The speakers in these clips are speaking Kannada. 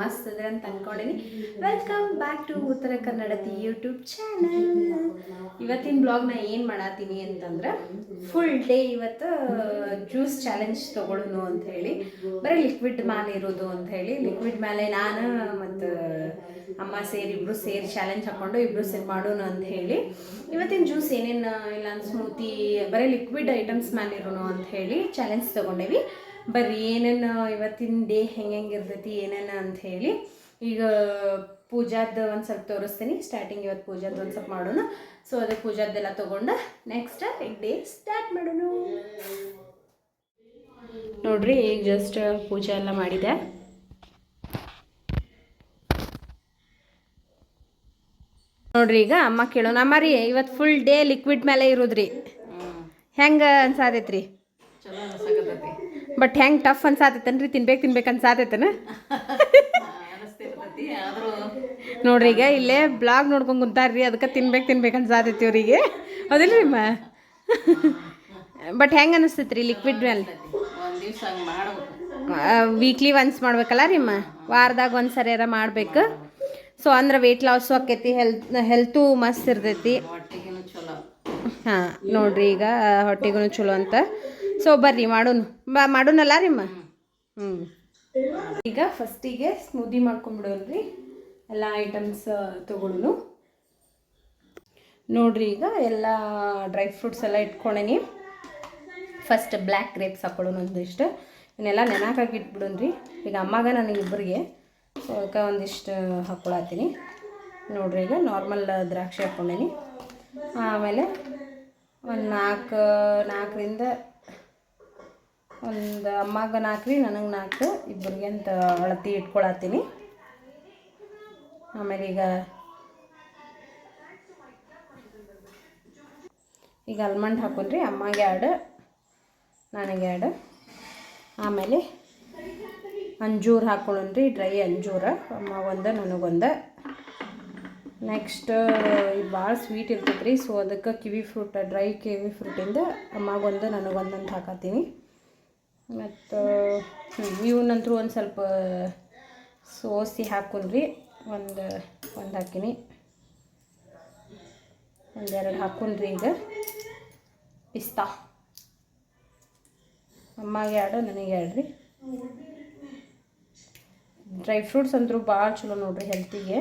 ಮಸ್ತ್ ಇದ್ರೆ ಅಂತ ಅನ್ಕೊಂಡಿನಿ. ವೆಲ್ಕಮ್ ಬ್ಯಾಕ್ ಟು ಉತ್ತರ ಕನ್ನಡತಿ ಯೂಟ್ಯೂಬ್ ಚಾನಲ್ ಇವತ್ತಿನ ಬ್ಲಾಗ್ನ ಏನು ಮಾಡತ್ತೀನಿ ಅಂತಂದ್ರೆ ಫುಲ್ ಡೇ ಇವತ್ತು ಜ್ಯೂಸ್ ಚಾಲೆಂಜ್ ತೊಗೊಳ್ಳೋನು ಅಂತ ಹೇಳಿ. ಬರೀ ಲಿಕ್ವಿಡ್ ಮ್ಯಾಲೆ ಇರೋದು ಅಂತ ಹೇಳಿ. ಲಿಕ್ವಿಡ್ ಮ್ಯಾಲೆ ನಾನು ಮತ್ತು ಅಮ್ಮ ಸೇರಿ ಇಬ್ರು ಸೇರಿ ಚಾಲೆಂಜ್ ಹಾಕೊಂಡು ಇಬ್ರು ಸೇರಿ ಮಾಡೋಣ ಅಂತ ಹೇಳಿ. ಇವತ್ತಿನ ಜ್ಯೂಸ್ ಏನೇನು ಇಲ್ಲ ಸ್ಮೂತಿ ಬರೀ ಲಿಕ್ವಿಡ್ ಐಟಮ್ಸ್ ಮೇಲೆ ಇರೋನು ಅಂತ ಹೇಳಿ ಚಾಲೆಂಜ್ ತೊಗೊಂಡೇವಿ. ಬರ್ರಿ ಏನೇನು ಇವತ್ತಿನ ಡೇ ಹೆಂಗೆ ಹೆಂಗೆ ಇರ್ತೈತಿ ಏನೇನು ಅಂತ ಹೇಳಿ. ಈಗ ಪೂಜಾದ ಒಂದು ಸ್ವಲ್ಪ ತೋರಿಸ್ತೀನಿ. ಸ್ಟಾರ್ಟಿಂಗ್ ಇವತ್ತು ಪೂಜಾದ ಒಂದು ಸ್ವಲ್ಪ ಮಾಡೋಣ. ಸೊ ಅದೇ ಪೂಜಾದ್ದೆಲ್ಲ ತೊಗೊಂಡು ನೆಕ್ಸ್ಟ್ ಡೇ ಸ್ಟಾರ್ಟ್ ಮಾಡೋಣ. ನೋಡ್ರಿ ಈಗ ಜಸ್ಟ್ ಪೂಜೆ ಎಲ್ಲ ಮಾಡಿದೆ. ನೋಡ್ರಿ ಈಗ ಅಮ್ಮ ಕೇಳೋಣ. ಅಮ್ಮ ರೀ ಇವತ್ತು ಫುಲ್ ಡೇ ಲಿಕ್ವಿಡ್ ಮೇಲೆ ಇರೋದ್ರಿ. ಹೆಂಗೆ ಅನ್ಸಾದೈತ್ರಿ ಚಲೋ ಬಟ್ ಹೆಂಗೆ ಟಫ್ ಅನ್ಸಾತೈತನ್ರಿ? ತಿನ್ಬೇಕು ತಿನ್ಬೇಕು ಅನ್ಸಾತೈತನ? ನೋಡ್ರಿ ಈಗ ಇಲ್ಲೇ ಬ್ಲಾಗ್ ನೋಡ್ಕೊಂಡ್ ಕುಂತಾರ್ರಿ ಅದಕ್ಕೆ ತಿನ್ಬೇಕು ತಿನ್ಬೇಕು ಅನ್ಸಾತೈತಿ ಅವ್ರಿಗೆ. ಹೌದಿಲ್ರಿ ಅಮ್ಮ? ಬಟ್ ಹೆಂಗೆ ಅನಿಸ್ತೈತ್ರಿ ಲಿಕ್ವಿಡ್ ಮೇಲೆ ವೀಕ್ಲಿ ಒನ್ಸ್ ಮಾಡ್ಬೇಕಲ್ಲ ರೀ ಅಮ್ಮ? ವಾರದಾಗ ಒಂದು ಸರಿಯಾರ ಮಾಡ್ಬೇಕು. ಸೊ ಅಂದ್ರೆ ವೆಯ್ಟ್ ಲಾಸು ಆಕೈತಿ ಹೆಲ್ತ್ ಹೆಲ್ತು ಮಸ್ತ್ ಇರ್ತೈತಿ. ಹಾಂ ನೋಡ್ರಿ ಈಗ ಹೊಟ್ಟೆಗೂ ಚಲೋ ಅಂತ. ಸೊ ಬರ್ರಿ ಮಾಡೋಣ ಬಾ ಮಾಡೋಣಲ್ಲ ರೀ ಅಮ್ಮ ಹ್ಞೂ ಈಗ ಫಸ್ಟಿಗೆ ಸ್ಮೂದಿ ಮಾಡ್ಕೊಂಡ್ಬಿಡೋಣ್ರಿ ಎಲ್ಲ ಐಟಮ್ಸ್ ತೊಗೊಂಡು ನೋಡ್ರಿ ಈಗ ಎಲ್ಲ ಡ್ರೈ ಫ್ರೂಟ್ಸ್ ಎಲ್ಲ ಇಟ್ಕೊಂಡೇನಿ ಫಸ್ಟ್ ಬ್ಲ್ಯಾಕ್ ಗ್ರೇಪ್ಸ್ ಹಾಕೊಳ್ಳೋಣ ಒಂದಿಷ್ಟು ಇವನ್ನೆಲ್ಲ ನೆನಕಾಗಿ ಇಟ್ಬಿಡೋನ್ರಿ. ಈಗ ಅಮ್ಮಗ ನನಗೆ ಇಬ್ಬರಿಗೆ ಸೊ ಅದಕ್ಕೆ ಒಂದಿಷ್ಟು ಹಾಕ್ಕೊಳತ್ತೀನಿ ನೋಡ್ರಿ ಈಗ ನಾರ್ಮಲ್ ದ್ರಾಕ್ಷಿ ಹಾಕ್ಕೊಂಡೇನಿ ಆಮೇಲೆ ಒಂದು ನಾಲ್ಕು, ನಾಲ್ಕರಿಂದ ಒಂದು ಅಮ್ಮಗೆ ನಾಲ್ಕು ರೀ ನನಗೆ ನಾಲ್ಕು ಇಬ್ಬರಿಗೆ ಅಂತ ಅಳತಿ ಇಟ್ಕೊಳತ್ತೀನಿ. ಆಮೇಲೆ ಈಗ ಈಗ ಅಲ್ಮಂಡ್ ಹಾಕೊಂಡ್ರಿ, ಅಮ್ಮಗೆ ಎರಡು, ನನಗೆ ಎರಡು. ಆಮೇಲೆ ಅಂಜೂರ ಹಾಕೊಳ್ಳೋಣ್ರಿ ಡ್ರೈ ಅಂಜೂರ. ಅಮ್ಮ ಒಂದು ನನಗೊಂದು ನೆಕ್ಸ್ಟ್ ಇದು ಭಾಳ ಸ್ವೀಟ್ ಇರ್ತೈತೆ ರೀ ಸೊ ಅದಕ್ಕೆ ಕಿವಿ ಫ್ರೂಟ್ ಡ್ರೈ ಕಿವಿ ಫ್ರೂಟಿಂದ ಅಮ್ಮಗೊಂದು ನನಗೊಂದಂತ ಹಾಕತ್ತೀನಿ. ಮತ್ತು ಇವನಂತರೂ ಒಂದು ಸ್ವಲ್ಪ ಸೋಸಿ ಹಾಕೊಂಡ್ರಿ ಒಂದು ಒಂದು ಹಾಕಿನಿ. ಒಂದೆರಡು ಹಾಕೊಂಡ್ರಿ ಈಗ. ಪಿಸ್ತಾ ಅಮ್ಮಗೆ ಎರಡು, ನನಗೆ ಎರಡು ರೀ ಡ್ರೈ ಫ್ರೂಟ್ಸ್ ಅಂತೂ ಭಾಳ ಚಲೋ ನೋಡ್ರಿ ಹೆಲ್ತಿಗೆ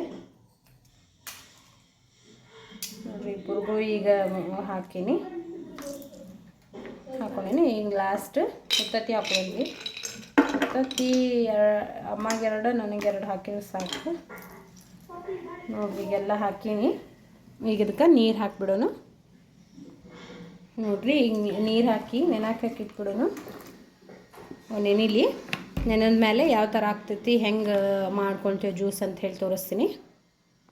ನೋಡ್ರಿ ಇಬ್ಬರಿಗೂ ಈಗ ಹಾಕೀನಿ. ಹಾಕೊಂಡೀನಿ, ಈಗ ಲಾಸ್ಟ್ ಉತ್ತತ್ತಿ ಅಮ್ಮಗೆ ಎರಡು, ನನಗೆ ಎರಡು ಹಾಕಿದ್ರೆ ಸಾಕು. ನೋಡ್ರಿ, ಈಗೆಲ್ಲ ಹಾಕೀನಿ. ಈಗ ಇದಕ್ಕೆ ನೀರು ಹಾಕ್ಬಿಡೋನು ನೋಡ್ರಿ, ಈಗ ನೀರು ಹಾಕಿ ನೆನಕ್ಕೆ ಹಾಕಿಟ್ಬಿಡೋಣ ನೆನಿಲಿ ನೆನದ ಮೇಲೆ ಯಾವ ಥರ ಆಗ್ತೈತಿ, ಹೆಂಗೆ ಮಾಡ್ಕೊಳ್ತೀವಿ ಜ್ಯೂಸ್ ಅಂತ ಹೇಳಿ ತೋರಿಸ್ತೀನಿ.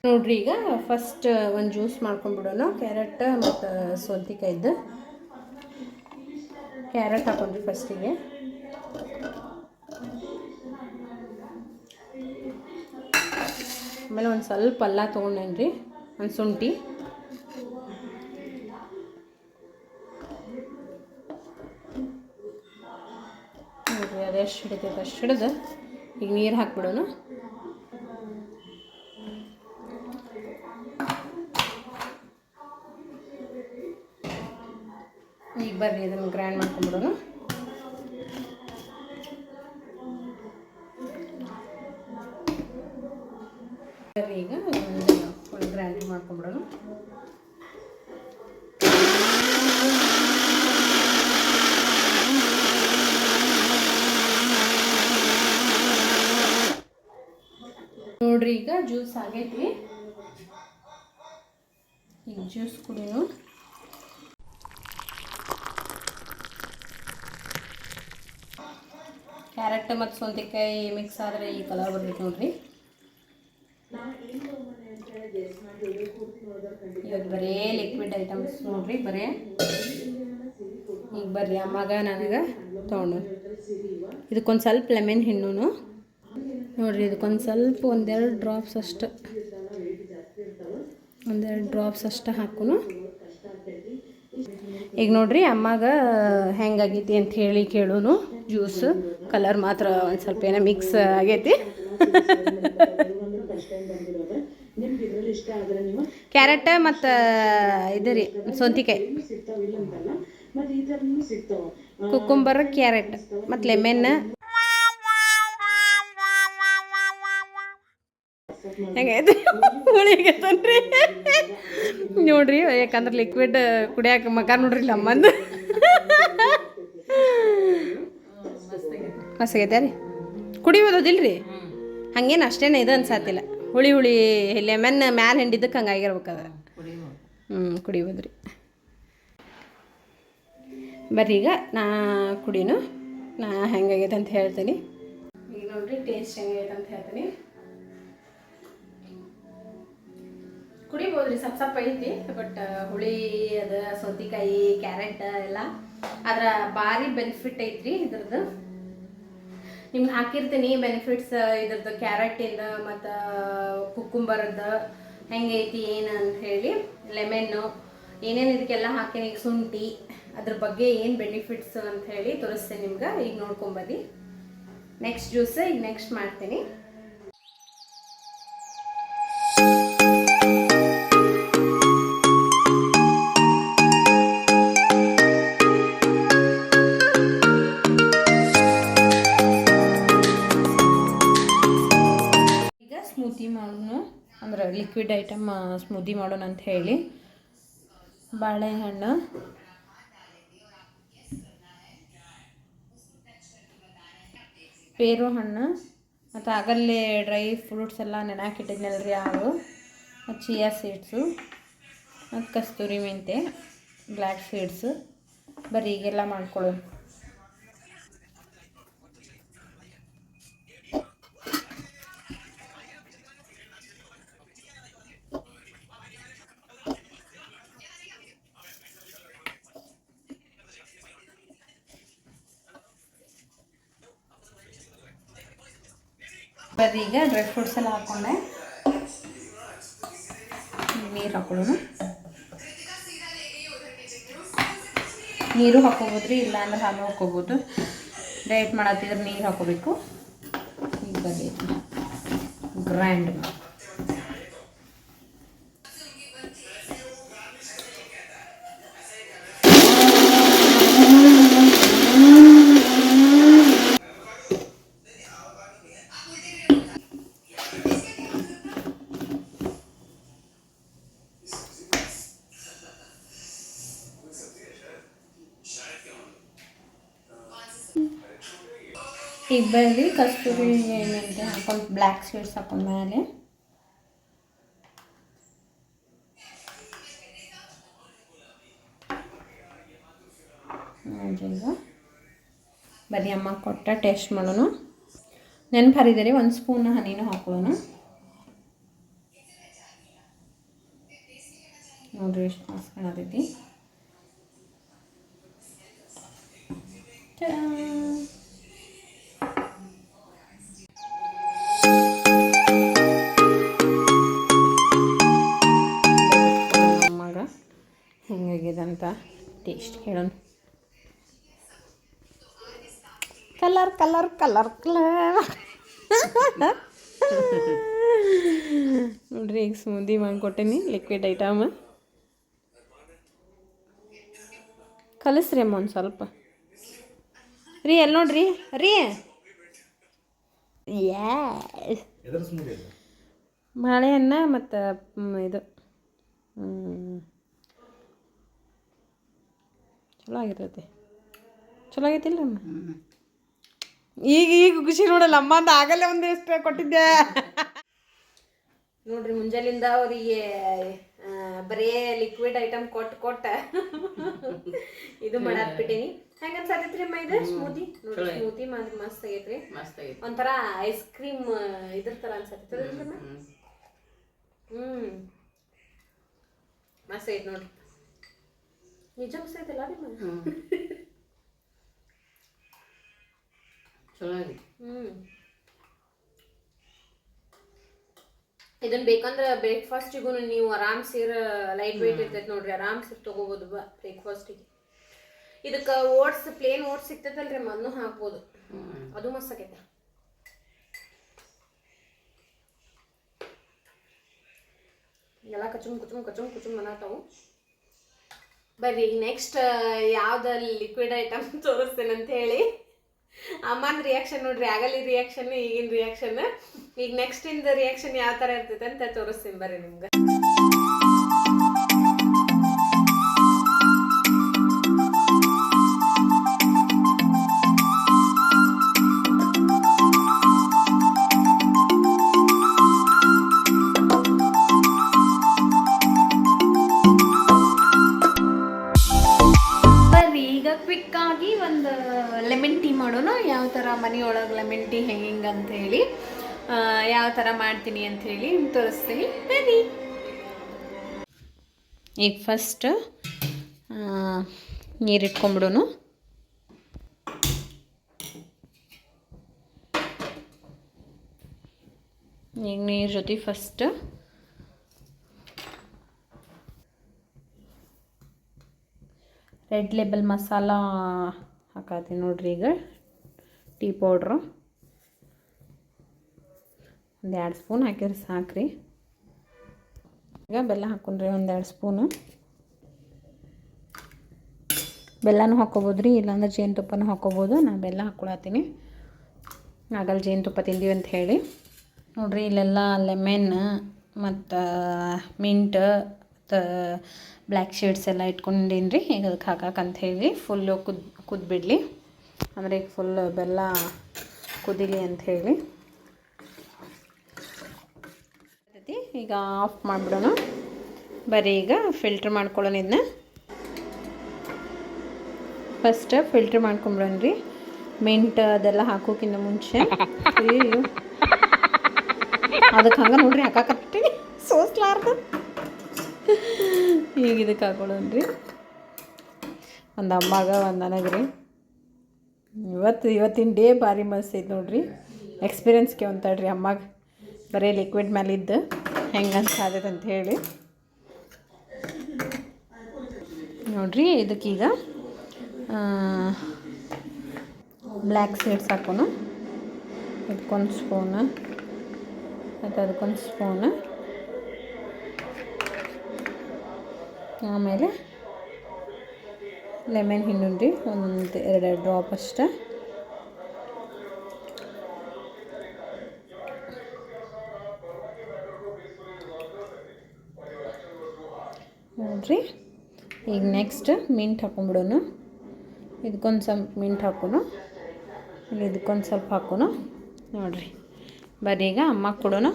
ನೋಡ್ರಿ, ಈಗ ಫಸ್ಟ್ ಒಂದು ಜ್ಯೂಸ್ ಮಾಡ್ಕೊಂಡ್ಬಿಡೋಣ. ಕ್ಯಾರೆಟ್ ಮತ್ತು ಸೌತಿಕಾಯ್ದು ಕ್ಯಾರೆಟ್ ಹಾಕೊಂಡ್ರಿ ಫಸ್ಟಿಗೆ. ಆಮೇಲೆ ಒಂದು ಸ್ವಲ್ಪ ಅಲ್ಲ ತೊಗೊಂಡೇನ್ರಿ, ಒಂದು ಶುಂಠಿ. ನೋಡಿರಿ ಅದೆಷ್ಟು ಹಿಡಿತೈತೆ, ಅಷ್ಟು ಹಿಡಿದು ಈಗ ನೀರು ಹಾಕ್ಬಿಡೋಣ. ಬರ್ರಿ, ಇದನ್ನು ಗ್ರೈಂಡ್ ಮಾಡ್ಕೊಂಬಿಡೋಣ. ಬರ್ರಿ ಈಗ ಫುಲ್ ಗ್ರೈಂಡ್ ಮಾಡ್ಕೊಂಬಿಡೋಣ. ನೋಡ್ರಿ ಈಗ ಜ್ಯೂಸ್ ಆಗೈತಿ ಈಗ ಜ್ಯೂಸ್ ಕುಡಿನು ಕ್ಯಾರೆಟ್ ಮತ್ತು ಸೌತೆಕಾಯಿ ಮಿಕ್ಸ್ ಆದರೆ ಈ ಕಲರ್ ಬರ್ತೈತೆ ನೋಡ್ರಿ. ಇವತ್ತು ಬರೇ ಲಿಕ್ವಿಡ್ ಐಟಮ್ಸ್ ನೋಡ್ರಿ, ಬರೇ. ಈಗ ಬರ್ರಿ ಅಮ್ಮಗ ನನಗೆ ತೊಗೊಂಡು ಇದಕ್ಕೊಂದು ಸ್ವಲ್ಪ ಲೆಮೆನ್ ಹಣ್ಣು ನೋಡ್ರಿ, ಇದಕ್ಕೊಂದು ಸ್ವಲ್ಪ ಒಂದೆರಡು ಡ್ರಾಪ್ಸ್ ಅಷ್ಟು, ಒಂದೆರಡು ಡ್ರಾಪ್ಸ್ ಅಷ್ಟು ಹಾಕುನು. ಈಗ ನೋಡ್ರಿ ಅಮ್ಮಗ ಹೆಂಗಾಗೈತಿ ಅಂತ ಹೇಳಿ ಕೇಳೋನು. ಜ್ಯೂಸ್. ಕಲರ್ ಮಾತ್ರ ಒಂದು ಸ್ವಲ್ಪ ಏನೋ ಮಿಕ್ಸ್ ಆಗೈತಿ. ಕ್ಯಾರೆಟ್ ಮತ್ತು, ಇದು ರೀ, ಸೌಂತಿಕಾಯಿ. ಕುಕ್ಕುಂಬರ್ ಕ್ಯಾರೆಟ್ ಮತ್ತು ಲೆಮೆನ್ ಹೆಂಗೈತೆ? ಹುಳಿಗತ್ತನ್ರಿ ನೋಡ್ರಿ, ಯಾಕಂದ್ರೆ ಲಿಕ್ವಿಡ್ ಕುಡಿಯಾಕ ಮಕ ನೋಡ್ರಿ ನಮ್ಮಂದು. ಮಸ್ತಾಗೈತೆ ರೀ? ಕುಡಿಯೋದಿಲ್ರಿ ಹಂಗೇನು ಅಷ್ಟೇನೆ ಇದು ಅನ್ಸಾತಿಲ್ಲ. ಹುಳಿ ಹುಳಿ ಲೆಮನ್ ಮ್ಯಾಲ ಹಿಂಡಿದ್ದಕ್ಕೆ ಹಂಗಾಗಿರ್ಬೇಕದ ಹ್ಞೂ ಕುಡಿಬೋದು ರೀ ಬರ್ರಿ ಈಗ, ನಾ ಕುಡಿನು, ನಾ ಹೆಂಗಾಗೈತೆ ಅಂತ ಹೇಳ್ತೀನಿ. ಈಗ ನೋಡ್ರಿ, ಟೇಸ್ಟ್ ಹೆಂಗೈತೆ ಅಂತ ಹೇಳ್ತೀನಿ. ಕುಡಿಬೋದು ರೀ ಸಪ್ ಸಪ್ ಐತಿ, ಬಟ್ ಹುಳಿ ಅದು, ಸೌತಿಕಾಯಿ, ಕ್ಯಾರೆಟ್, ಎಲ್ಲ. ಅದರ ಭಾರಿ ಬೆನಿಫಿಟ್ ಐತ್ರಿ ಇದ್ರದ್ದು. ನಿಮ್ಗೆ ಹಾಕಿರ್ತೀನಿ ಬೆನಿಫಿಟ್ಸ್ ಇದ್ರದ್ದು ಕ್ಯಾರೆಟಿಂದ ಮತ್ತು ಕುಕ್ಕುಂಬರದ್ದು ಹೆಂಗೈತಿ, ಏನು ಅಂತ ಹೇಳಿ. ಲೆಮೆನ್ನು ಏನೇನು ಇದಕ್ಕೆಲ್ಲ ಹಾಕೀನಿ ಈಗ ಶುಂಠಿ, ಅದ್ರ ಬಗ್ಗೆ ಏನು ಬೆನಿಫಿಟ್ಸ್ ಅಂತ ಹೇಳಿ ತೋರಿಸ್ತೇನೆ ನಿಮ್ಗೆ. ಈಗ ನೋಡ್ಕೊಂಬನ್ನಿ ನೆಕ್ಸ್ಟ್ ಜ್ಯೂಸ್ ಈಗ ನೆಕ್ಸ್ಟ್ ಮಾಡ್ತೀನಿ. ಸ್ಮೂತಿ ಮಾಡೋಣ ಅಂದ್ರೆ ಲಿಕ್ವಿಡ್ ಐಟಮ್ ಸ್ಮೂತಿ ಮಾಡೋಣ ಅಂತ ಹೇಳಿ. ಬಾಳೆಹಣ್ಣು. ಪೇರು ಹಣ್ಣು, ಮತ್ತು ಆಗಲ್ಲೇ ಡ್ರೈ ಫ್ರೂಟ್ಸ್ ಎಲ್ಲ ನೆನಾಕಿಟ್ಟಿದ್ನಲ್ರಿ ಅವು ಮತ್ತು ಚಿಯಾ ಸೀಡ್ಸು ಮತ್ತು ಕಸ್ತೂರಿ ಮೆಂತೆ ಬ್ಲ್ಯಾಕ್ ಸೀಡ್ಸು ಬರೀ ಈಗೆಲ್ಲ ಮಾಡ್ಕೊಳ್ಳೋಣ. ಈಗ ಡ್ರೈ ಫ್ರೂಟ್ಸ್ ಎಲ್ಲ ಹಾಕೊಂಡೆ. ನೀರು ಹಾಕೊಳ್ಳೋಣ. ನೀರು ಹಾಕೋಬೋದು ರೀ ಇಲ್ಲಾಂದ್ರೆ ಹಾಲು ಹಾಕೋಬೋದು. ಡಯಟ್ ಮಾಡತ್ತಿದ್ರೆ ನೀರು ಹಾಕೋಬೇಕು. ಈಗ ಬರೀ ಗ್ರ್ಯಾಂಡ್ ಈಗ ಬರ್ರಿ ಕಸ್ತೂರಿ ಏನಿದೆ ಹಾಕೊಂಡು ಬ್ಲ್ಯಾಕ್ ಸೀಡ್ಸ್ ಹಾಕೊಂಡ ಮೇಲೆ. ಬರೀ ಅಮ್ಮ ಕೊಟ್ಟ ಟೇಸ್ಟ್ ಮಾಡೋಣ. ನೆನಪು ಹರಿದರೆ ಒಂದು ಸ್ಪೂನ್ ಹನಿನೂ ಹಾಕೊಳ್ಳೋಣ. ನೋಡಿರಿ ಎಷ್ಟು ಮಸ್ತ್ ಹೆಂಗಾಗಿದೆ ಅಂತ ಟೇಸ್ಟ್ ಕೇಳೋಣ. ಕಲರ್ ಕಲರ್ ಕಲರ್ ಕಲರ್ ನೋಡ್ರಿ ಈಗ ಸ್ಮೂದಿ ಮಾಡಿಕೊಟ್ಟೇನಿ ಲಿಕ್ವಿಡ್ ಐಟಮ್ ಕಲಿಸ್ರಿ ಅಮ್ಮ ಒಂದು ಸ್ವಲ್ಪ. ರೀ ಎಲ್ಲಿ ನೋಡ್ರಿ? ರೀ. ಮಾಳೆ ಬಾಳೆಹಣ್ಣ ಮತ್ತು ಇದು. ಚಲೋ ಆಗಿರ್ತೈತಿ. ಚಲೋ ಆಗೈತಿಲ್ಲ ಈಗ ಈಗ ಖುಷಿ ನೋಡಲ್ಲ ಅಮ್ಮ ಅಂತ ಆಗಲ್ಲೇ ಒಂದು ಎಷ್ಟು ಕೊಟ್ಟಿದ್ದೆ. ನೋಡ್ರಿ ಮುಂಜಾಲಿಂದ ಅವರಿಗೆ ಬರೇ ಲಿಕ್ವಿಡ್ ಐಟಮ್ ಕೊಟ್ಟು ಕೊಟ್ಟ ಇದು ಮಾಡಾಕ್ಬಿಟ್ಟಿನಿ. ಹೆಂಗ ಅನ್ಸಾತೈತ್ರಿ ಅಮ್ಮ ಇದು? ಸ್ಮೂತಿ ನೋಡ್ರಿ ಸ್ಮೂತಿ ಮಾಡಿ ಮಸ್ತ್ ಆಗೈತ್ರಿ. ಮಸ್ತ್ ಆಗೈತಿ ಒಂಥರ ಐಸ್ ಕ್ರೀಮ್ ಇದ್ರ ತರ ಅನ್ಸತ್ತೈತ್ರಿ ಹ್ಮ್. ಹ್ಮ್. ಮಸ್ತ್ ಐತ್ ನೋಡ್ರಿ. ನಿಜ ಕುಸೈತಲ್ಲ ನಿಮ್ಮ ಚೆನ್ನಾಗಿ ಇದನ್ನ ಬೇಕಂದ್ರೆ ನೀವು ಆರಾಮ್ ಸೀರ ಲೈಟ್ ವೈಟ್ ಇರ್ತೈತಿ ನೋಡ್ರಿ ಆರಾಮ್ ಸೀರ್ ತಗೋಬೋದು ಬಾ ಬ್ರೇಕ್ಫಾಸ್ಟಿಗೆ ಇದಕ್ಕ ಓಟ್ಸ್ ಪ್ಲೇನ್ ಓಟ್ಸ್ ಸಿಗ್ತೈತಲ್ರಿ ಮಣ್ಣು ಹಾಕ್ಬೋದು. ಅದು ಮಸ್ತ್ ಆಗೈತೆ. ಎಲ್ಲ ಕಚುಮ್ ಕುಚುಮ್ ಕಚುಮ್ ಕುಚುಮ್ ಮನಾತಾವು ಬರ್ರಿ, ಈಗ ನೆಕ್ಸ್ಟ್ ಯಾವ್ದು ಲಿಕ್ವಿಡ್ ಐಟಮ್ ತೋರಿಸ್ತೇನೆ ಅಂತ ಹೇಳಿ ಅಮ್ಮನ ರಿಯಾಕ್ಷನ್ ನೋಡ್ರಿ, ಆಗಲಿ ರಿಯಾಕ್ಷನ್ ಈಗಿನ ರಿಯಾಕ್ಷನ್ ಈಗ ನೆಕ್ಸ್ಟ್ ಇಂದ ರಿಯಾಕ್ಷನ್ ಯಾವ ತರ ಇರ್ತೈತೆ ಅಂತ ತೋರಿಸ್ತೀನಿ ಬರ್ರಿ ನಿಮ್ಗೆ. ಮಾಡ್ತೀನಿ ಅಂತ ಹೇಳಿ ತೋರಿಸ್ತೀನಿ. ಬನ್ನಿ. ಈಗ ಫಸ್ಟ್ ನೀರು ಇಟ್ಕೊಂಬಿಡೋನು ಈಗ ನೀರು ಜೊತೆ ಫಸ್ಟ್ ರೆಡ್ ಲೇಬಲ್ ಮಸಾಲ ಹಾಕತ್ತೀನಿ ನೋಡ್ರಿ ಈಗ. ಟೀ ಪೌಡ್ರು ಒಂದು ಎರಡು ಸ್ಪೂನ್ ಹಾಕಿದ್ರೆ ಸಾಕ್ರಿ. ಈಗ ಬೆಲ್ಲ ಹಾಕೊಂಡ್ರಿ ಒಂದೆರಡು ಸ್ಪೂನು. ಬೆಲ್ಲನೂ ಹಾಕ್ಕೋಬೋದು ರೀ ಇಲ್ಲಾಂದ್ರೆ ಜೇನುತುಪ್ಪನೂ ಹಾಕ್ಕೊಬೋದು. ನಾನು ಬೆಲ್ಲ ಹಾಕ್ಕೊಳತ್ತೀನಿ ಆಗಲ್ಲ ಜೇನುತುಪ್ಪ ತಿಂದೀವಿ ಅಂತ ಹೇಳಿ. ನೋಡಿರಿ, ಇಲ್ಲೆಲ್ಲ ಲೆಮೆನ್ ಮತ್ತು ಮಿಂಟ್ ಮತ್ತು ಬ್ಲ್ಯಾಕ್ ಶೀಡ್ಸ್ ಎಲ್ಲ ಇಟ್ಕೊಂಡೀನಿ ರೀ ಈಗ ಅದಕ್ಕೆ ಅಂತ ಹೇಳಿ ಫುಲ್ಲು ಕುದ್, ಕುದ್ಬಿಡಲಿ. ಅಂದರೆ ಈಗ ಫುಲ್ ಬೆಲ್ಲ ಕುದಿಲಿ ಅಂತ ಹೇಳಿ. ಈಗ ಆಫ್ ಮಾಡಿಬಿಡೋಣ. ಬರೀ ಈಗ ಫಿಲ್ಟ್ರ್ ಮಾಡ್ಕೊಳ್ಳೋಣ ಇದನ್ನ ಫಸ್ಟ್ ಫಿಲ್ಟ್ರ್ ಮಾಡ್ಕೊಂಬಿಡೋಣ ರೀ ಮಿಂಟ್ ಅದೆಲ್ಲ ಹಾಕೋಕ್ಕಿಂತ ಮುಂಚೆ. ಅದಕ್ಕೆ ಹಂಗೆ ನೋಡ್ರಿ ಹಾಕಾಕತ್ತೀನಿ ಸೋಸ್ಲಾರ್ದು. ಈಗ ಇದಕ್ಕೆ ಹಾಕೊಳ್ಳೋಣ ರೀ ಒಂದು ಅಮ್ಮಾಗ, ಒಂದು ನನಗೆ ರೀ ಇವತ್ತು, ಇವತ್ತಿನ ಡೇ ಭಾರಿ ಮಸ್ತ್ ಐತೆ ನೋಡ್ರಿ. ಎಕ್ಸ್ಪೀರಿಯನ್ಸ್ ಕೇಳ್ತಾಳ್ರಿ ಅಮ್ಮಾಗ. ಬರೀ ಲಿಕ್ವಿಡ್ ಮೇಲೆ ಇದ್ದು ಹೆಂಗೆ ಅನ್ಸಾದೈತೆ ಅಂತ ಹೇಳಿ. ನೋಡ್ರಿ, ಇದಕ್ಕೀಗ ಬ್ಲ್ಯಾಕ್ ಸೀಡ್ಸ್ ಹಾಕೋಣ. ಇದಕ್ಕೊಂದು ಸ್ಪೂನು, ಮತ್ತು ಅದಕ್ಕೊಂದು ಸ್ಪೂನು. ಆಮೇಲೆ ಲೆಮನ್, ಹಿಂಡುಂಡ್ರಿ ಒಂದು ಎರಡೆರಡು ಡ್ರಾಪ್ ಅಷ್ಟೆ ನೋಡ್ರಿ ಈಗ ನೆಕ್ಸ್ಟ್ ಮಿಂಟ್ ಹಾಕೊಂಡ್ಬಿಡೋಣ ಇದಕ್ಕೊಂದು ಸ್ವಲ್ಪ ಮಿಂಟ್ ಹಾಕೋಣ. ಇದಕ್ಕೊಂದು ಸ್ವಲ್ಪ ಹಾಕೋಣ. ನೋಡ್ರಿ. ಬರ್ರಿ ಈಗ ಅಮ್ಮ ಕೊಡೋಣ.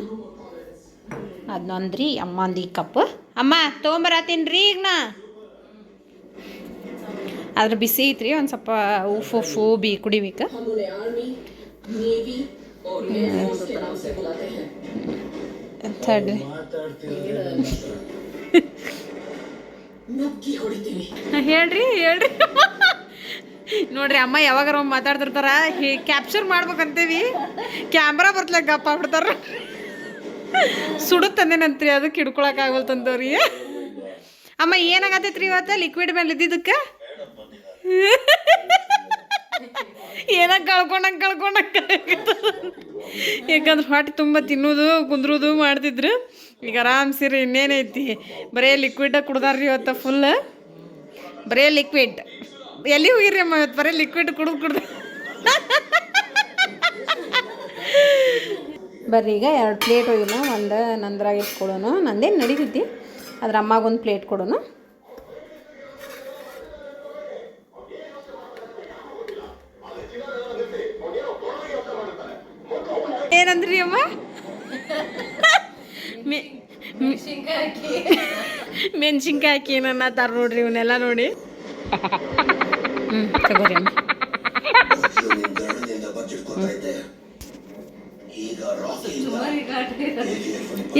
ಅದನ್ನೊಂದ್ರಿ ಅಮ್ಮಂದು ಈ ಕಪ್ ಅಮ್ಮ ತೊಗೊಂಬರತ್ತೀನಿ ಈಗ ನಾ. ಅದ್ರ ಬಿಸಿ ಐತ್ರಿ, ಒಂದು ಸ್ವಲ್ಪ ಉಫ್, ಉಫು ಬಿ ಕುಡಿಬೇಕು. ತಡ್ರಿ. ಹಾ, ಹೇಳ್ರಿ ಹೇಳ್ರಿ. ನೋಡ್ರಿ ಅಮ್ಮ ಯಾವಾಗಾರ ಒಮ್ಮೆ ಮಾತಾಡ್ತಿರ್ತಾರ ಕ್ಯಾಪ್ಚರ್ ಮಾಡ್ಬೇಕಂತೇವಿ. ಕ್ಯಾಮ್ರಾ ಬರ್ತಲ ಗಪ್ಪ ಬಿಡ್ತಾರ ಸುಡುತ್ತಂದೇನಂತ್ರಿ ಅದಕ್ಕೆ ಹಿಡ್ಕೊಳಕ್ ಆಗಲ್ತಂತವ್ರಿ ಅಮ್ಮ ಏನಾಗತ್ತೈತ್ರಿ ಇವತ್ತ? ಲಿಕ್ವಿಡ್ ಮೇಲೆ ಇದ್ದಿದ್ದಕ್ಕೆ? ಏನ ಕಳ್ಕೊಂಡಂಗೆ ಕಳ್ಕೊಂಡಂಗೆ. ಯಾಕಂದ್ರೆ ಹೊಟ್ಟೆ ತುಂಬ ತಿನ್ನೋದು ಕುಂದ್ರೋದು ಮಾಡ್ತಿದ್ರು. ಈಗ ಆರಾಮ್ ಸಿರಿ ಇನ್ನೇನೈತಿ ಬರೇ ಲಿಕ್ವಿಡ್ ಕುಡ್ದಾರ್ರಿ ಇವತ್ತು ಫುಲ್ ಬರೇ ಲಿಕ್ವಿಡ್ ಎಲ್ಲಿ ಹೋಗಿರಿ ಅಮ್ಮ ಇವತ್ತು? ಬರೇ ಲಿಕ್ವಿಡ್ ಕುಡ್ದು ಕುಡ್ದು. ಬರ್ರಿ ಈಗ ಎರಡು ಪ್ಲೇಟ್ ಹೋಗಿನ ಒಂದು ನಂದ್ರಾಗ ಇಟ್ಕೊಡೋನು ನಂದೇನು ನಡೀತೈತಿ? ಅದ್ರ ಅಮ್ಮಾಗೊಂದು ಪ್ಲೇಟ್ ಕೊಡೋನು. ಏನಂದ್ರಿ ಅಮ್ಮ? ಮೆಣಸಿನ್ಕಾಯಿ ಹಾಕಿ ಏನನ್ನ ತಾರ ನೋಡ್ರಿ ಇವನ್ನೆಲ್ಲ ನೋಡಿ.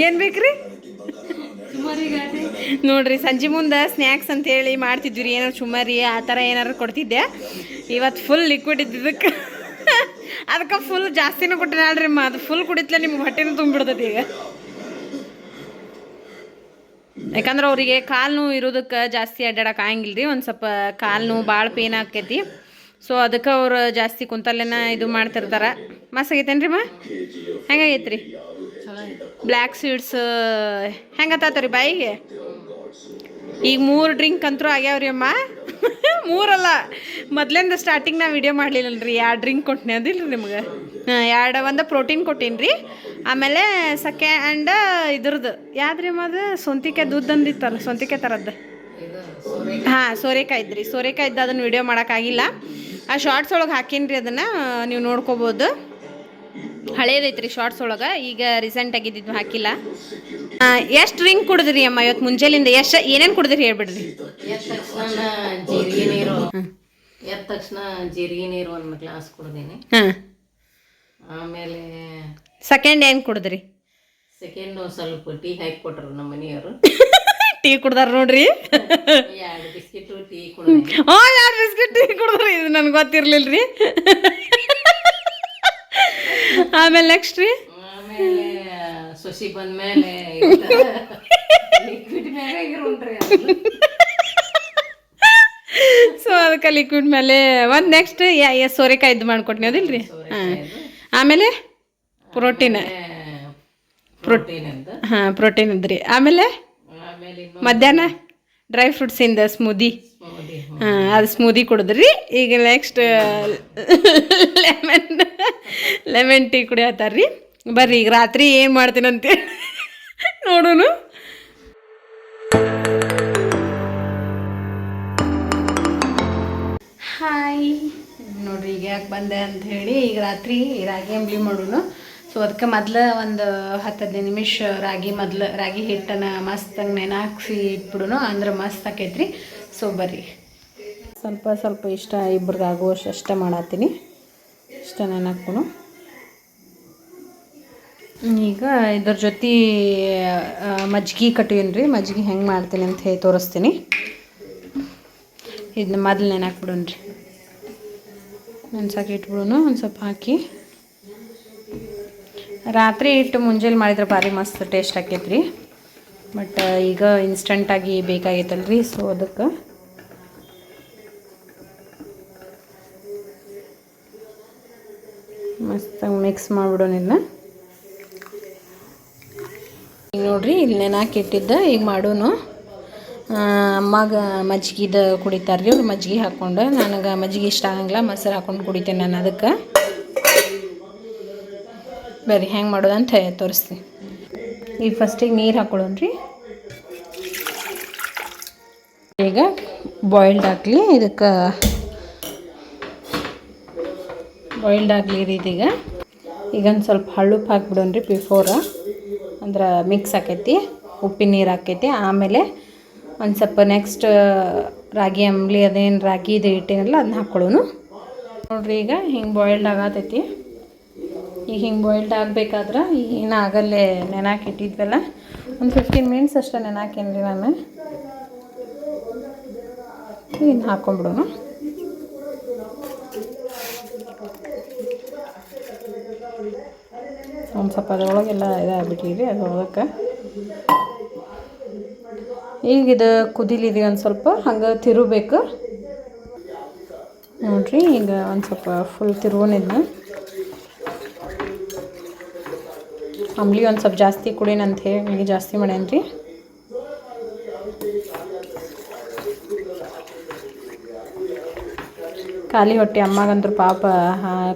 ಏನ್ ಬೇಕ್ರಿ? ನೋಡ್ರಿ, ಸಂಜೆ ಮುಂದೆ ಸ್ನ್ಯಾಕ್ಸ್ ಅಂತ ಹೇಳಿ ಮಾಡ್ತಿದ್ವಿ ರೀ ಏನಾರು ಚುಮರಿ ಆ ಥರ ಏನಾರು ಕೊಡ್ತಿದ್ದೆ. ಇವತ್ತು ಫುಲ್ ಲಿಕ್ವಿಡ್ ಇದ್ದಿದ್ದಕ್ಕೆ. ಅದಕ್ಕೆ ಫುಲ್ ಜಾಸ್ತಿನೂ ಕೊಟ್ಟಿನಾಳ್ರಿ ಅಮ್ಮ ಅದು ಫುಲ್ ಕುಡಿತ್ಲೆ ನಿಮ್ಗೆ ಹೊಟ್ಟೆನೂ ತುಂಬಿಡ್ತೈತಿ ಈಗ. ಯಾಕಂದ್ರೆ ಅವರಿಗೆ ಕಾಲು ನೋವು ಇರೋದಕ್ಕೆ ಜಾಸ್ತಿ ಅಡ್ಡಾಡಕ್ಕೆ ಆಗಂಗಿಲ್ಲ ರೀ ಒಂದು ಸ್ವಲ್ಪ ಕಾಲು ನೋವು ಭಾಳ ಪೇನ್ ಆಕೈತಿ ಸೊ ಅದಕ್ಕೆ ಅವ್ರು ಜಾಸ್ತಿ ಕುಂತಲ್ಲೇನ ಇದು ಮಾಡ್ತಿರ್ತಾರೆ. ಮಸ್ತ್ ಆಗೈತೇನ್ರಿ ಮಾ? ಹೆಂಗಾಗೈತೆ ರೀ ಬ್ಲ್ಯಾಕ್ ಸೀಡ್ಸ್ ಹೆಂಗತ್ತಾತ ಬಾಯಿಗೆ? ಈಗ ಮೂರು ಡ್ರಿಂಕ್ ಅಂತರೂ ಆಗ್ಯಾವ್ರಿ ಅಮ್ಮ. ಮೂರಲ್ಲ. ಮೊದ್ಲಿಂದ ಸ್ಟಾರ್ಟಿಂಗ್ ನಾ ವಿಡಿಯೋ ಮಾಡಲಿಲ್ಲಲ್ರಿ ಎರಡು ಡ್ರಿಂಕ್ ಕೊಟ್ಟಿನಿ ಅದಿಲ್ಲ ರೀ ನಿಮ್ಗೆ. ಹಾಂ, ಎರಡು ಒಂದು ಪ್ರೋಟೀನ್ ಕೊಟ್ಟೀನಿ ರೀ ಆಮೇಲೆ ಸೆಕೆಂಡ್ ಇದ್ರದ್ದು ಯಾವ್ದ್ರಿ ಅದು? ಸೊಂತಿಕಾಯಿ ದುಡ್ಡು ಅಂದಿತ್ತಲ್ಲ, ಸೊಂತಿಕಾಯಿ ಥರದ್ದು ಹಾಂ, ಸೋರೆಕಾಯಿ ಇದ್ರಿ. ಸೋರೆಕಾಯಿ ಇದ್ದು ಅದನ್ನು ವಿಡಿಯೋ ಮಾಡೋಕ್ಕಾಗಿಲ್ಲ ಆ ಶಾರ್ಟ್ಸ್ ಒಳಗೆ ಹಾಕೀನಿ ರೀ ಅದನ್ನು. ನೀವು ನೋಡ್ಕೋಬೋದು. ಹಳೇದೈತ್ರಿ ಶಾರ್ಟ್ಸ್ ಒಳಗೆ ಈಗ ರೀಸೆಂಟ್ ಆಗಿದ್ದು ಹಾಕಿಲ್ಲ. ಎಷ್ಟು ರಿಂಗ್ ಕುಡಿದ್ರಿ ಅಮ್ಮ ಇವತ್ತು ಮುಂಜಾಲಿಂದ? ಎಷ್ಟು ಏನೇನು ಕುಡಿದ್ರಿ ಹೇಳ್ಬಿಡ್ರಿ. ಜೀರಿಗೆ ನೀರು. ಎದ್ದ ತಕ್ಷಣ ಜೀರಿಗೆ ನೀರು ಒಂದು ಗ್ಲಾಸ್ ಕುಡ್ದೀನಿ. ಹಾಂ. ಆಮೇಲೆ ಸೆಕೆಂಡ್ ಏನು ಕುಡಿದ್ರಿ? ಸೆಕೆಂಡ್ ಸ್ವಲ್ಪ ಟೀ ಹಾಕಿ ಕೊಟ್ರು ನಮ್ಮ ಮನೆಯವರು. ಟೀ ಕುಡ್ದಾರ ನೋಡ್ರಿ. ಎರಡು ಬಿಸ್ಕಿಟ್ ಟೀ ಕುಡ್ದೆ ಹಾಂ ಎರಡು ಬಿಸ್ಕಿಟ್ ಟೀ ಕುಡ್ದ್ರಿ. ಇದು ನನಗೆ ಗೊತ್ತಿರಲಿಲ್ಲ ರೀ ಆಮೇಲೆ ನೆಕ್ಸ್ಟ್ ರೀ? ಆಮೇಲೆ ಸೊಸಿ ಬಂದ್ಮೇಲೆ ಲಿಕ್ವಿಡ್ ಇರುಣ್ರಿ ಸೊ ಅದಕ್ಕೆ ಲಿಕ್ವಿಡ್ ಮೇಲೆ ಒಂದು ನೆಕ್ಸ್ಟ್ ಸೋರೆಕಾಯಿ ಇದು ಮಾಡ್ಕೊಟ್ನಿ ಅದಿಲ್ಲ ರೀ ಹಾಂ. ಆಮೇಲೆ ಪ್ರೋಟೀನ್ ಪ್ರೋಟೀನ್ ಹಾಂ ಪ್ರೋಟೀನ್ ಇದ್ರಿ. ಆಮೇಲೆ ಮಧ್ಯಾಹ್ನ? ಡ್ರೈ ಫ್ರೂಟ್ಸ್ ಇಂದ ಸ್ಮೂದಿ ಹಾಂ ಅದು ಸ್ಮೂದಿ ಕುಡಿದ್ರಿ. ಈಗ ನೆಕ್ಸ್ಟ್ ಲೆಮನ್ ಲೆಮನ್ ಟೀ ಕುಡಿಯತ್ತಾರ ರೀ ಬರ್ರಿ ಈಗ ರಾತ್ರಿ ಏನು ಮಾಡ್ತೀನಂತೆ ನೋಡೋನು ಹಾಯ್ ನೋಡ್ರಿ ಈಗ ಯಾಕೆ ಬಂದೆ ಅಂತ ಹೇಳಿ ಈಗ ರಾತ್ರಿ ರಾಗಿ ಅಂಬ್ಲಿ ಮಾಡೋನು ಸೊ ಅದಕ್ಕೆ ಮೊದ್ಲು ಒಂದು ಹತ್ತು ಹದಿನೈದು ನಿಮಿಷ ರಾಗಿ ಮೊದ್ಲು, ರಾಗಿ ಹಿಟ್ಟನ್ನ ಮಸ್ತಂಗೆ ನೆನಾಕ್ಸಿ ಇಟ್ಬಿಡೋನು, ಅಂದ್ರೆ ಮಸ್ತ್ ಆಕೈತ್ರಿ. ಸೊ ಬರ್ರಿ. ಸ್ವಲ್ಪ ಸ್ವಲ್ಪ ಇಷ್ಟ ಇಬ್ರಿಗೆ ಆಗುವಷ್ಟು ಅಷ್ಟೇ ಮಾಡತ್ತೀನಿ ಇಷ್ಟ ನೆನಾಕ್ಬಿಡು ಈಗ ಇದ್ರ ಜೊತೆ ಮಜ್ಜಿಗೆ ಕಟ್ಟಿವೀನಿ ರೀ ಮಜ್ಜಿಗೆ ಹೆಂಗೆ ಮಾಡ್ತೀನಿ ಅಂತ ಹೇಳಿ ತೋರಿಸ್ತೀನಿ. ಇದನ್ನ ಮೊದಲು ನೆನಾಕ್ಬಿಡೋಣ ರೀ ನೆನ್ಸಾಕಿ ಇಟ್ಬಿಡೋಣ ಒಂದು ಸ್ವಲ್ಪ ಹಾಕಿ. ರಾತ್ರಿ ಇಟ್ಟು ಮುಂಜಾನೆ ಮಾಡಿದ್ರೆ ಭಾರಿ ಮಸ್ತ್ ಟೇಸ್ಟ್ ಆಕೈತ್ರಿ. ಬಟ್ ಈಗ ಇನ್ಸ್ಟಂಟಾಗಿ ಬೇಕಾಗೈತಲ್ರಿ ಸೊ ಅದಕ್ಕೆ ಮಸ್ತಾಗಿ ಮಿಕ್ಸ್ ಮಾಡಿಬಿಡೋಣ ಇದನ್ನ ಈಗ ನೋಡ್ರಿ ಇಲ್ಲಿ ನೆನಾಕಿ ಇಟ್ಟಿದ್ದ ಈಗ ಮಾಡೋನು. ಅಮ್ಮಗೆ ಅಮ್ಮಾಗ ಮಜ್ಜಿಗೆದ ಕುಡಿತಾರೆ ರೀ ಅವ್ರು ಮಜ್ಜಿಗೆ ಹಾಕ್ಕೊಂಡು ನನಗೆ ಮಜ್ಜಿಗೆ ಇಷ್ಟ ಆಗಂಗಿಲ್ಲ, ಮೊಸರು ಹಾಕ್ಕೊಂಡು ಕುಡಿತೇನೆ ನಾನು ಅದಕ್ಕೆ. ಬರ್ರಿ ಹೆಂಗೆ ಮಾಡೋದು ಅಂತ ತೋರಿಸ್ತೀನಿ. ಈಗ ಫಸ್ಟಿಗೆ ನೀರು ಹಾಕೊಳ್ಳೋಣ ಈಗ ಬಾಯ್ಲ್ಡ್ ಆಗಲಿ ಇದಕ್ಕೆ ಬಾಯ್ಲ್ಡ್ ಆಗಲಿ ಇದೀಗ. ಈಗ ಒಂದು ಸ್ವಲ್ಪ ಹಳ್ಳುಪ್ಪು ಹಾಕ್ಬಿಡೋಣ ರೀ ಬಿಫೋರ್ ಅಂದ್ರೆ ಮಿಕ್ಸ್ ಆಕೈತಿ, ಉಪ್ಪಿನ ನೀರು ಹಾಕೈತಿ ಆಮೇಲೆ ಒಂದು ಸ್ವಲ್ಪ ನೆಕ್ಸ್ಟ್ ರಾಗಿ ಅಂಬ್ಲಿ ಅದೇನು ರಾಗಿ ಇದು ಇಟ್ಟೇನಲ್ಲ ಅದನ್ನ ಹಾಕ್ಕೊಳ್ಳೋನು ನೋಡ್ರಿ ಈಗ ಹಿಂಗೆ ಬಾಯ್ಲ್ಡ್ ಆಗತೈತಿ. ಈಗ ಹಿಂಗೆ ಬಾಯ್ಲ್ಡ್ ಆಗಬೇಕಾದ್ರೆ ಏನು ಆಗಲ್ಲೇ ನೆನಾಕಿ ಇಟ್ಟಿದ್ವಲ್ಲ? ಒಂದು ಫಿಫ್ಟೀನ್ ಮಿನಿಟ್ಸ್ ಅಷ್ಟೇ ನೆನಾಕೇನ್ರಿ ನಾನು? ಇನ್ನು ಹಾಕ್ಕೊಂಬಿಡೋನು ಒಂದು ಸ್ವಲ್ಪ ಅದ್ರೊಳಗೆಲ್ಲ ಇದಾಗ್ಬಿಟ್ಟಿರಿ ಅದ್ರೊಳಗೆ ಈಗ ಇದು ಕುದಿಲಿರಿ ಒಂದು ಸ್ವಲ್ಪ, ಹಂಗೆ ತಿರುಬೇಕು ನೋಡ್ರಿ, ಈಗ ಒಂದು ಸ್ವಲ್ಪ ಫುಲ್ ತಿರುವನಿದ್ನ ಅಂಬ್ಲಿ ಒಂದು ಸ್ವಲ್ಪ ಜಾಸ್ತಿ ಕುಡೀನಂತ ಹೇಳಿ ಜಾಸ್ತಿ ಮಾಡ್ಯಾನ್ರಿ ಖಾಲಿ ಹೊಟ್ಟೆ ಅಮ್ಮಗಂದ್ರು ಪಾಪ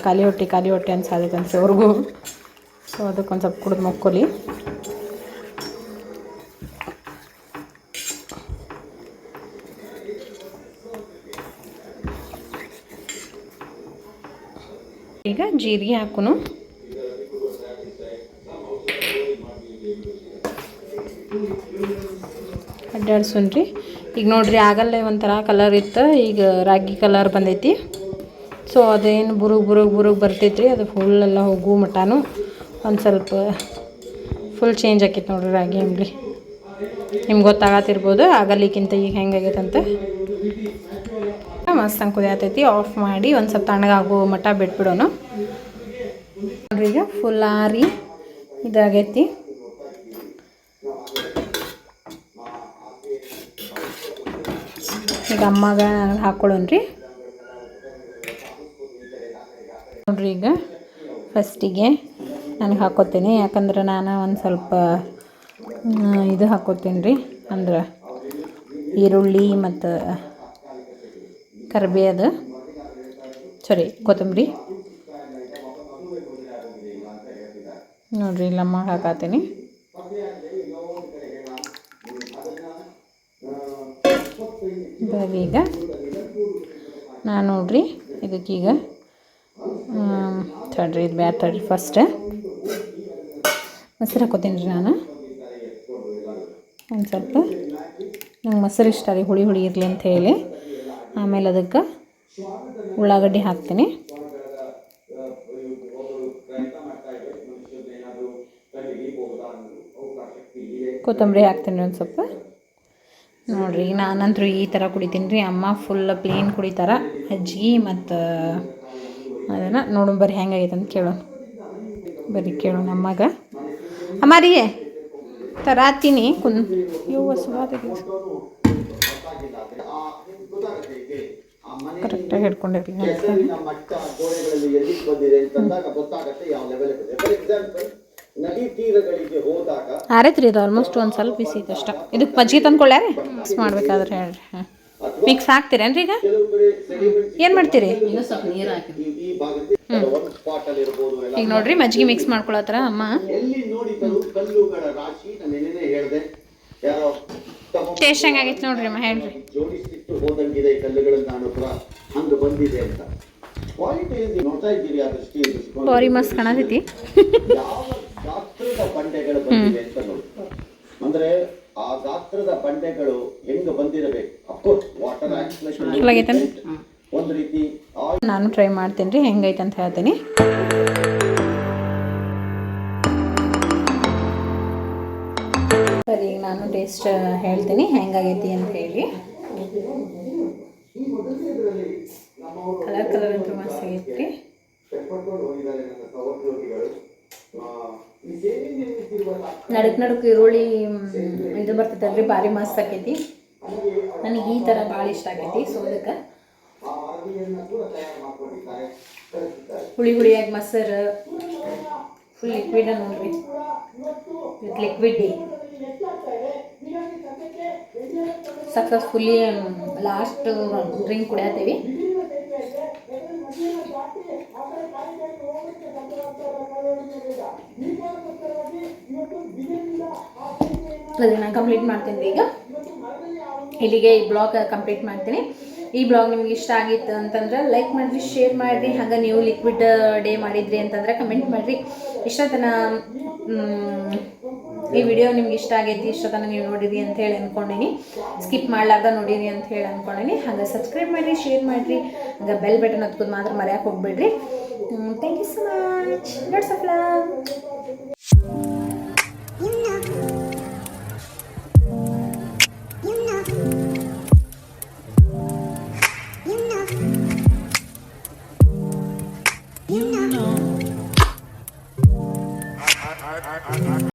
ಖಾಲಿ ಹೊಟ್ಟೆ ಖಾಲಿ ಹೊಟ್ಟೆ ಅನ್ಸಾದೈತಂತೆ ಅವ್ರಿಗೂ. ಸೊ ಅದಕ್ಕೊಂದು ಸ್ವಲ್ಪ ಕುಡಿದು ಮಕ್ಕೊಲಿ. ಈಗ ಜೀರಿಗೆ ಹಾಕುನು. ಅಡ್ಡಾಡ್ಸುನ್ರಿ ಈಗ ನೋಡಿರಿ ಆಗಲ್ಲೇ ಒಂಥರ ಕಲರ್ ಇತ್ತು, ಈಗ ರಾಗಿ ಕಲರ್ ಬಂದೈತಿ. ಸೊ ಅದೇನು ಬುರುಗ್ ಬುರುಗ್ ಬುರುಗ್ ರೀ ಅದು ಫುಲ್ ಎಲ್ಲ ಹೋಗು ಮಟಾನು. ಒಂದು ಸ್ವಲ್ಪ ಫುಲ್ ಚೇಂಜ್ ಆಕೈತೆ ನೋಡ್ರಿ ರಾಗಿ ಅಂಬ್ಲಿ ನಿಮ್ಗೆ ಗೊತ್ತಾಗತ್ತಿರ್ಬೋದು ಆಗಲಿಕ್ಕಿಂತ ಈಗ ಹೆಂಗಾಗೈತಂತ ಮಸ್ತ್ ಹಂಗೆ ಕುದಿಯತೈತಿ ಆಫ್ ಮಾಡಿ ಒಂದು ಸ್ವಲ್ಪ ತಣ್ಣಗಾಗೋ ಮಟ ಬಿಟ್ಬಿಡೋನು. ನೋಡ್ರಿ ಈಗ ಫುಲ್ ಆರಿ ಇದಾಗೈತಿ. ಈಗ ಅಮ್ಮಾಗ ಹಾಕೊಳ್ಳೋಣ ರೀ ನೋಡ್ರಿ ಈಗ ಫಸ್ಟಿಗೆ ನನಗೆ ಹಾಕೋತೀನಿ, ಯಾಕಂದ್ರೆ ನಾನು ಒಂದು ಸ್ವಲ್ಪ ಇದು ಹಾಕೋತೀನಿ ರೀ ಅಂದ್ರೆ ಈರುಳ್ಳಿ ಮತ್ತು ಕರಿಬೇವು ಸರಿ, ಕೊತ್ತಂಬರಿ. ನೋಡ್ರಿ, ಇಲ್ಲಮ್ಮ ಹಾಕತ್ತೀನಿ ಈಗ. ನಾನು ನೋಡ್ರಿ ಇದಕ್ಕೀಗ ತಡ್ರಿ, ಇದು ಬ್ಯಾಡ ತಡ್ರಿ ಫಸ್ಟ್ ಮೊಸರು ಹಾಕೋತೀನಿ ರೀ ನಾನು. ಒಂದು ಸ್ವಲ್ಪ. ನಂಗೆ ಮೊಸರು ಇಷ್ಟ ರೀ, ಹುಳಿ ಹುಳಿ ಇರಲಿ ಅಂತ ಹೇಳಿ. ಆಮೇಲೆ ಅದಕ್ಕೆ ಉಳ್ಳಾಗಡ್ಡಿ ಹಾಕ್ತೀನಿ. ಕೊತ್ತಂಬರಿ ಹಾಕ್ತೀನಿ ಒಂದು ಸ್ವಲ್ಪ. ನೋಡ್ರಿ, ನಾನಂತರೂ ಈ ಥರ ಕುಡಿತೀನಿ ರೀ ಅಮ್ಮ ಫುಲ್ ಪ್ಲೇನ್ ಕುಡಿತಾರ. ಅಜ್ಜಿ ಮತ್ತು, ಅದನ್ನು ನೋಡು ಬರ್ರಿ ಹೆಂಗಾಗೈತೆ ಅಂತ ಕೇಳೋಣ. ಬರ್ರಿ ಕೇಳೋಣ ಅಮ್ಮಗೆ. ಅಮ್ಮ ರೀ ತರಾತೀನಿ ಕುನ್ ಇವು ಕರೆಕ್ಟಾಗಿ ಹಿಡ್ಕೊಂಡಿರ್ಲಿ ನದಿ ತೀರಗಳಿಗೆ ಹೋದಾಗ ಆರೈತ್ರಿ ಇದು ಆಲ್ಮೋಸ್ಟ್ ಒಂದು ಸ್ವಲ್ಪ ಬಿಸಿ ಇದೆ ಅಷ್ಟ. ಇದಕ್ಕೆ ಮಜ್ಜಿಗೆ ತಂದ್ಕೊಳ್ಳ್ಯಾರ ಮಿಕ್ಸ್ ಮಾಡ್ಬೇಕಾದ್ರೆ ಹೇಳ್ರಿ. ಮಿಕ್ಸ್ ಹಾಕ್ತೀರೇನ್ರಿ ಈಗ? ಏನು ಮಾಡ್ತೀರಿ? ಈಗ ನೋಡ್ರಿ ಮಜ್ಜಿಗೆ ಮಿಕ್ಸ್ ಮಾಡ್ಕೊಳತ್ತಾರ ಅಮ್ಮ. ಟೇಸ್ಟ್ ಹೆಂಗಾಗೈತೆ ನೋಡ್ರಿ ಅಮ್ಮ ಹೇಳ್ರಿ. ಜೋಡಿಸಿಟ್ಟು ಹೋದಂಗಿದೆ ಈ ಕಲ್ಲುಗಳನ್ನ ನಾನು ಕೂಡ ಹಂಗ ಬಂದಿದೆ ಅಂತ. ಬಾರಿ ಮಸ್ತ್ ಕಾಣತೈತಿ. ಗಾತ್ರದ ಬಂಡೆಗಳು ಬಂದಿವೆ ಅಂತ ನೋಡಿ ಅಂದ್ರೆ ಆ ಗಾತ್ರದ ಬಂಡೆಗಳು ಹೆಂಗ ಬಂದಿರಬೇಕು? ಅಫ್ಕೋರ್ಸ್ ವಾಟರ್ ಚಲಾಗೈತೇನ್ರಿ? ಒಂದು ರೀತಿ ನಾನು ಟ್ರೈ ಮಾಡ್ತೀನಿ ರೀ ಹೆಂಗೈತೆ ಅಂತ ಹೇಳ್ತೀನಿ. ಸರಿ ಈಗ ನಾನು ಟೇಸ್ಟ್ ಹೇಳ್ತೀನಿ ಹೆಂಗಾಗೈತಿ ಅಂತ ಹೇಳಿ. ಕಲರ್ ಕಲರ್ ಅಂತೂ ಮಸ್ತ್ ನಡಕ್ ನಡಕ್ ಈರುಳ್ಳಿ ಇದು ಬರ್ತೈತಲ್ರಿ ಭಾರಿ ಮಸ್ತ್ ಆಕೈತಿ. ನನಗೆ ಈ ಥರ ಭಾಳ ಇಷ್ಟ ಆಗೈತಿ ಸೊ ಅದಕ್ಕೆ ಹುಳಿ ಹುಳಿಯಾಗಿ ಮೊಸರು. ಫುಲ್ ಲಿಕ್ವಿಡ್ ನೋಡ್ರಿ. With liquid successfully last drink ಕುಡಿಯತ್ತೀವಿ. ಅದನ್ನು ಕಂಪ್ಲೀಟ್ ಮಾಡ್ತೀನಿ ಈಗ. ಇಲ್ಲಿಗೆ ಈ ಬ್ಲಾಗ್ ಕಂಪ್ಲೀಟ್ ಮಾಡ್ತೀನಿ. ಈ ಬ್ಲಾಗ್ ನಿಮ್ಗೆ ಇಷ್ಟ ಆಗಿತ್ತು ಅಂತಂದ್ರೆ ಲೈಕ್ ಮಾಡಿರಿ ಶೇರ್ ಮಾಡಿರಿ. ಹಾಗೆ ನೀವು ಲಿಕ್ವಿಡ್ ಡೇ ಮಾಡಿದ್ರಿ ಅಂತಂದ್ರೆ ಕಮೆಂಟ್ ಮಾಡಿರಿ. ಇಷ್ಟೊತ್ತನ ಈ ವಿಡಿಯೋ ನಿಮ್ಗೆ ಇಷ್ಟ ಆಗೈತಿ, ಇಷ್ಟೊತ್ತನ ನೀವು ನೋಡಿರಿ ಅಂತ ಹೇಳಿ ಅಂದ್ಕೊಂಡೀನಿ ಸ್ಕಿಪ್ ಮಾಡ್ಲಾರ್ದ ನೋಡಿರಿ ಅಂತ ಹೇಳಿ ಅಂದ್ಕೊಂಡೀನಿ ಹಾಗೆ ಸಬ್ಸ್ಕ್ರೈಬ್ ಮಾಡಿರಿ ಶೇರ್ ಮಾಡಿರಿ, ಹಾಗೆ ಬೆಲ್ ಬಟನ್ ಹತ್ಕೊಂಡು ಮಾತ್ರ ಮರೆಯೋಕೆ ಹೋಗ್ಬೇಡ್ರಿ. Thank you so much lots of love